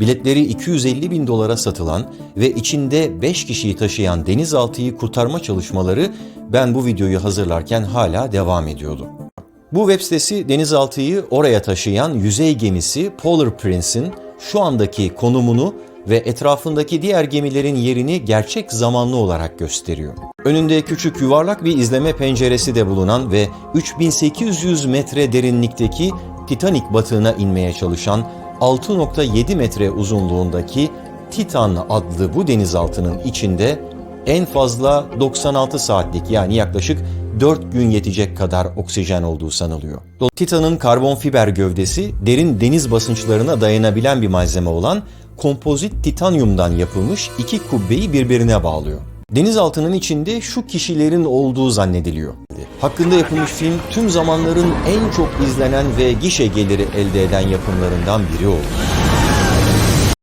Biletleri 250 bin dolara satılan ve içinde 5 kişiyi taşıyan denizaltıyı kurtarma çalışmaları ben bu videoyu hazırlarken hala devam ediyordu. Bu web sitesi denizaltıyı oraya taşıyan yüzey gemisi Polar Prince'in şu andaki konumunu ve etrafındaki diğer gemilerin yerini gerçek zamanlı olarak gösteriyor. Önünde küçük yuvarlak bir izleme penceresi de bulunan ve 3800 metre derinlikteki Titanic batığına inmeye çalışan 6.7 metre uzunluğundaki Titan adlı bu denizaltının içinde en fazla 96 saatlik yani yaklaşık 4 gün yetecek kadar oksijen olduğu sanılıyor. Titan'ın karbon fiber gövdesi derin deniz basınçlarına dayanabilen bir malzeme olan kompozit titanyumdan yapılmış iki kubbeyi birbirine bağlıyor. Denizaltının içinde şu kişilerin olduğu zannediliyor. Hakkında yapılmış film tüm zamanların en çok izlenen ve gişe geliri elde eden yapımlarından biri oldu.